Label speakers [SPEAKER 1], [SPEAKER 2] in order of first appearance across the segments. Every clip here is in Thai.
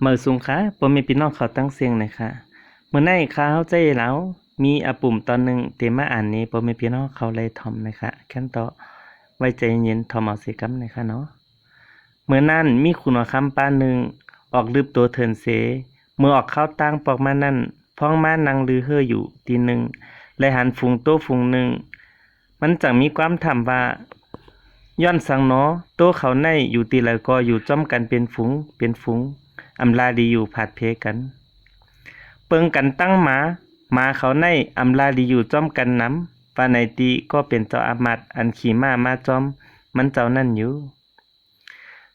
[SPEAKER 1] เมื่อสูงค่ะบ่แม่นพี่น้องเขาตั้งเสียงหน่อยค่ะมื้อในข่าวใจแล้วมีอปุ่มตอนหนึ่งที่มาอ่านนี้บ่แม่นพี่น้องเขาเลยทอมนะคะแค่นต่อไว้ใจเย็นทอมเอาสิกำหน่อยค่ะเนาะเมื่อนั้นมีคุณว่าคำป้าหนึ่งออกลืบตัวเทินเส เมื่อออกเข้าตั้งปอกมานั้นพ้องมานังลือเฮออยู่ทีหนึ่งและหันฝูงโตฝูงหนึ่ง มันจังมีความถามว่าย้อนสังเนาะโตเขาในอยู่ตีแล้วก็อยู่จ้อมกันเป็นฝูงเป็นฝูง อำลาดีอยู่ผาดเพกัน เปิงกันตั้งหมาหมาเขาในอำลาดีอยู่จ้อมกันน้ำปาในตีก็เป็นเจ้าอามัดอันขี่ม้ามาจอม มันเจ้านั่นอยู่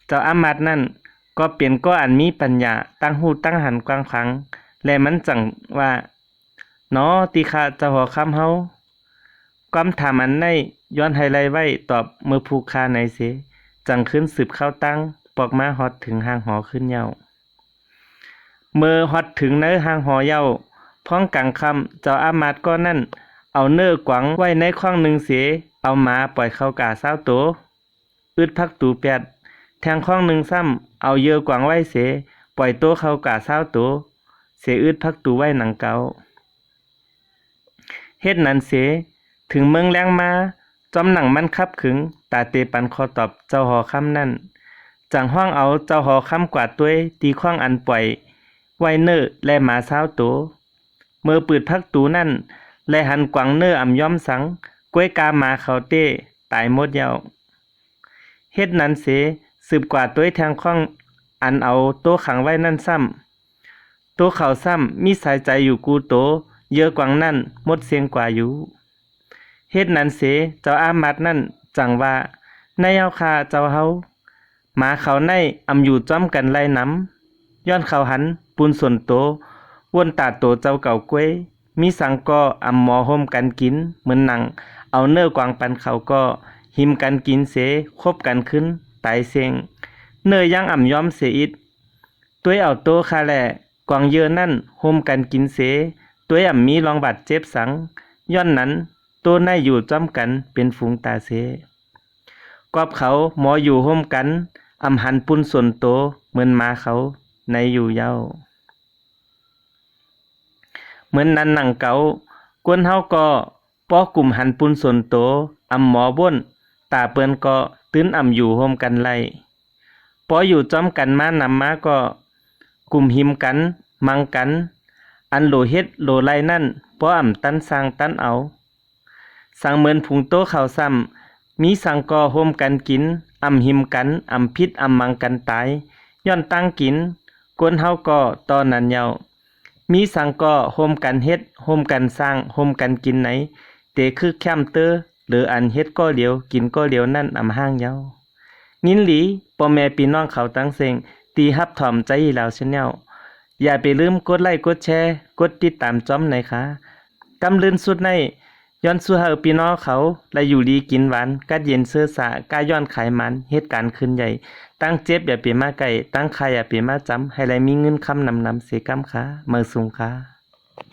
[SPEAKER 1] เจ้าอามัดนั่นก็เป็นก็อันมีปัญญาตั้งหูตั้งหันกว้างขวางและมันจังว่าเนาะตีขาเจ้าหอคำเฮาความถามอันในย้อนไฮไลท์ไว้ตอบมือผู้ค้าในเสจังขึ้นสืบเข้าตั้ง ปอกมาฮอดถึงห้างหอขึ้นเย้า เมื่อฮอดถึงเนื้อห้างหอเย้าพ้องกลางคำเจ้าอามาตย์ก็นั่น เอาเนื้อกวางไว้ในข้องหนึ่งเสียเอาหมาปล่อยเข้ากาเศร้าโตวอึดพักตูแปดแทงข้องหนึ่งซ้ำเอาเยอะกวางไว้เสียปล่อยโตวเข้ากาเศร้าโตวเสียอึดพักตูไว้หนังเกาเฮ็ดนั้นเสียถึงเมืองแรงมาจอมหนังมันคับขึงตาเตปันคอตอบเจ้าหอคำนั่นจังห้องเอาเจ้าหอคำกวาดตัวยตีข้องอันปล่อย ไวเนอร์และหมาเช้าตัวเมื่อปืดพักตูนั่น และหันกวางเนอร์อ่ำย้อมสังกล้วยกาหมาเขาเต้ตายหมดเยาวเฮ็ดนั้นเสสืบกว่าตัวแทงข้องอันเอาโต๊ะขังไว้นั่นซ้ำต๊ะเขาซ้ำมีสายใจอยู่กูโต เยอะกว่างนั่นหมดเสียงกว่าอยู่เฮ็ดนั้นเสเจ้าอามัดนั่นจังว่าในเฮาคาเจ้าเฮาหมาเขาในอำอยู่จ้อมกันไล่น้ำ ย้อนเขาหันปุนส่วนโตวนตาโตเจ้าเก่ากล้วย มีสังก็อำหมอห่มกันกิน เหมือนหนัง เอาเนื้อกวางปันเขาก็ หิมกันกินเสคบกันขึ้นตายเสียงเนื้อย่างอ่ำย้อมเสอิดตัวเอาโตคาแหล่กวางเยอะนั่นห่มกันกินเสตัวอ่ำมีรองบาดเจ็บสัง ย้อนนั้นตัวในอยู่จ้อมกันเป็นฝูงตาเสกอบเขาหมออยู่ห่มกันอ่ำหันปุนส่วนโตเหมือนมาเขา ในอยู่เย้าเหมือนนั้นหนังเก่ากวนเฮาก็ป้อกลุ่มหันปุนส่วนโตอำหมอบ่นตาเปิ้นก็ตื้นอำอยู่ห่มกันไล่ปออยู่จ้อมกันมานำมาก็กลุ่มหิมกัน มังกัน อันโหลเฮ็ดโหลไล่นั่นป้ออ่ำตันสร้างตันเอาสังเหมือนผุงโตเขาซ้ำมีสังกอโฮมกันกินอำหิมกันอำพิษอำมังกันตายย้อนตั้งกิน กวนเฮาก็ตอนนั้นเยามีสังกอโฮมกันเฮ็ดโฮมกันสร้างโฮมกันกินไหนเตคือแคมเตอร์หรืออันเฮ็ดก็เดียวกินก็เดียวนั่นอำห้างเยายินหลีพ่อแม่พี่น้องเขาตั้งเสงตีฮับถ่อมใจลาวชแนเนวอย่าไปลืมกดไลค์กดแชร์ กดติดตามจอมหน่อยค่ะกำลืนสุดในย้อนสู่เฮาพี่น้องเขาและอยู่ดีกินหวานกัดเย็นเสื้อสากาย้อนขายมันเหตุการณ์ขึ้นใหญ่ ตั้งเจ็บอย่าเปลี่ยนมาไก่ตั้งใครอย่าเปลี่ยนมาจำให้ไรมีเงินคำนำนำเสกำค่ะเมื่อสูงค่ะ